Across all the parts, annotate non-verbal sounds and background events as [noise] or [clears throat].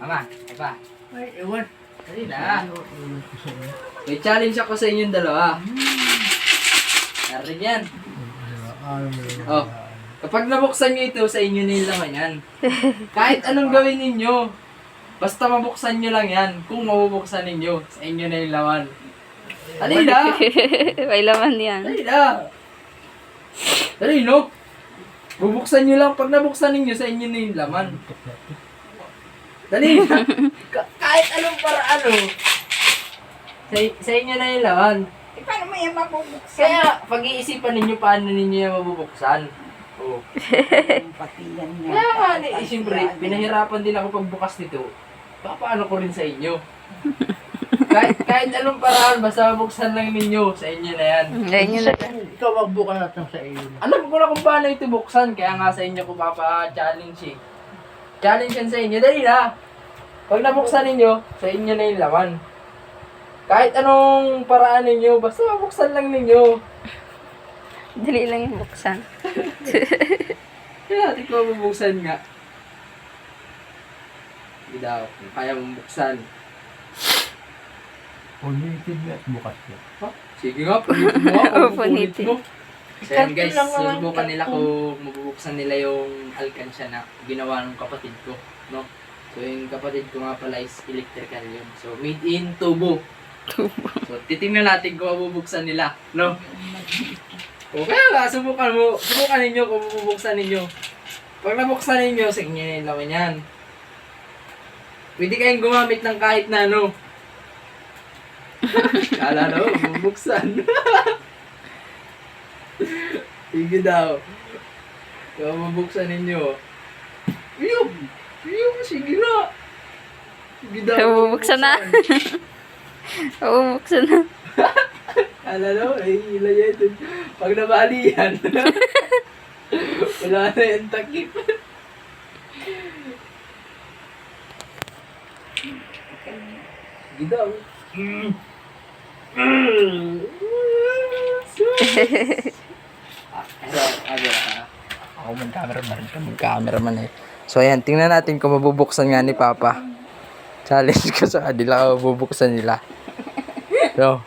Ama, apa? Ay, ewan. Dali na. May challenge ako sa inyong dalawa. Narin yan. Oh. Kapag nabuksan nyo ito, sa inyo na yung laman yan. [laughs] Kahit anong gawin ninyo, basta mabuksan nyo lang yan. Kung mabubuksan ninyo, sa inyo na yung laman. Dali na! [laughs] May laman yan. Dali na! Dali no! Bubuksan nyo lang. Pag nabuksan ninyo, sa inyo na yung laman. Dali na! Ka- kahit anong paraan, oh. Sa, sa inyo na yung laman. Eh, paano mo yan mabubuksan? Kaya, pag-iisipan ninyo paano ninyo yung mabubuksan. Oh. [laughs] Pati yan nga. Kaya nga, eh, siyempre, pinahirapan din ako pagbukas nito. Papaano ko rin sa inyo? kahit, kahit anong paraan, basta mabuksan lang ninyo, sa inyo na yan. Ngayon yun na. Ikaw magbukas natin sa iyo. Alam ko na kung paano ito buksan, kaya nga sa inyo ko papa-challenge eh. Challenge yan sa inyo, dali na. Pag nabuksan ninyo, sa inyo na yung laman. Kahit anong paraan ninyo, basta mabuksan lang ninyo. [laughs] Dali lang yung buksan. [laughs] Kaya natin ko mabuksan nga. Hindi daw, kaya mong buksan. Ulitin mo at bukas mo. Ha? Sige nga, punitin mo [laughs] ako. Punitin. mo. So yan guys, susubukan nila kung mabubuksan nila yung alkansya na ginawa ng kapatid ko. No? So yung kapatid ko nga pala is electrical yun. So made in tubo. So titingnan natin kung mabubuksan nila. No? O kaya nga, subukan mo. Subukan ninyo kung mabubuksan ninyo. Pag nabuksan ninyo, sa inyo na yung laman yan. Pwede kayong gumamit ng kahit na ano. [laughs] Kala na, mabubuksan. [laughs] Sige daw. Kung mabuksan ninyo. Iyong! Iyong! Sige na! Sige daw. Mabubuksan na. Oo, buksan [laughs] na. [laughs] Kala na, ay hila yan. Pag nabali yan. [laughs] Wala na yung takip. Sige daw. Ano, ah. Ako man cameraman ka mo. cameraman eh. So ayan, tingnan natin kung mabubuksan nga ni Papa. Challenge ko sa kanila kung mabubuksan nila. So,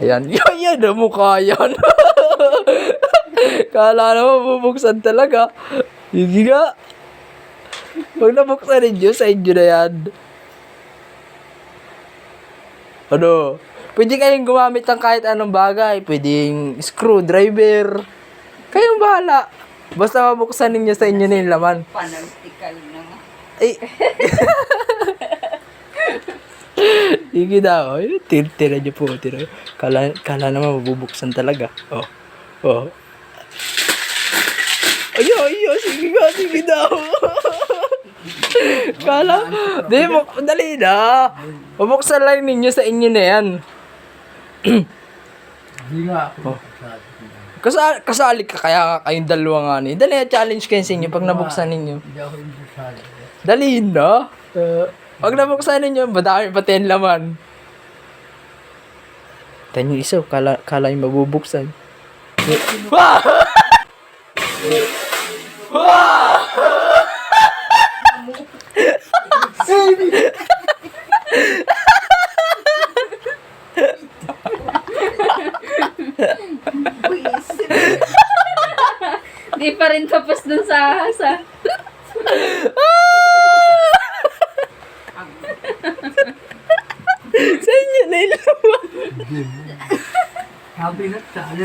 ayan. [laughs] Yan, yan ang mukha yan. [laughs] Kala na mabubuksan talaga. Sige nga. Pag nabuksan ninyo, sa inyo na yan. Ano? Pwede kayong gumamit ng kahit anong bagay. Pwedeng screwdriver. Kayong bahala. Basta mabuksan ninyo sa inyo na yung laman. Panaltikal na nga. [laughs] Ay. Sige daw. Tir tira niyo po. Tira. Kala, kala naman mabubuksan talaga. Oh. Oh. Ayo, ayo. Sige nga, sige daw. [laughs] kala. Di, mo, dali na. Mabuksan lang ninyo sa inyo na yan. [clears throat] Hindi nga ako. Oh. Kasali, kasali ka kaya kayong dalawa nga ni. Dali, challenge kayo sa inyo pag nabuksan ninyo. Hindi ako interesado. Dali na. Uh, pag nabuksan ninyo, madami pati ang laman. Tayo yung isa, kala, kala yung mabubuksan. Wah! [laughs] Wah! Di pa rin tapos dun sa hasa. [laughs] Sa inyo na laman. Sabi na, sana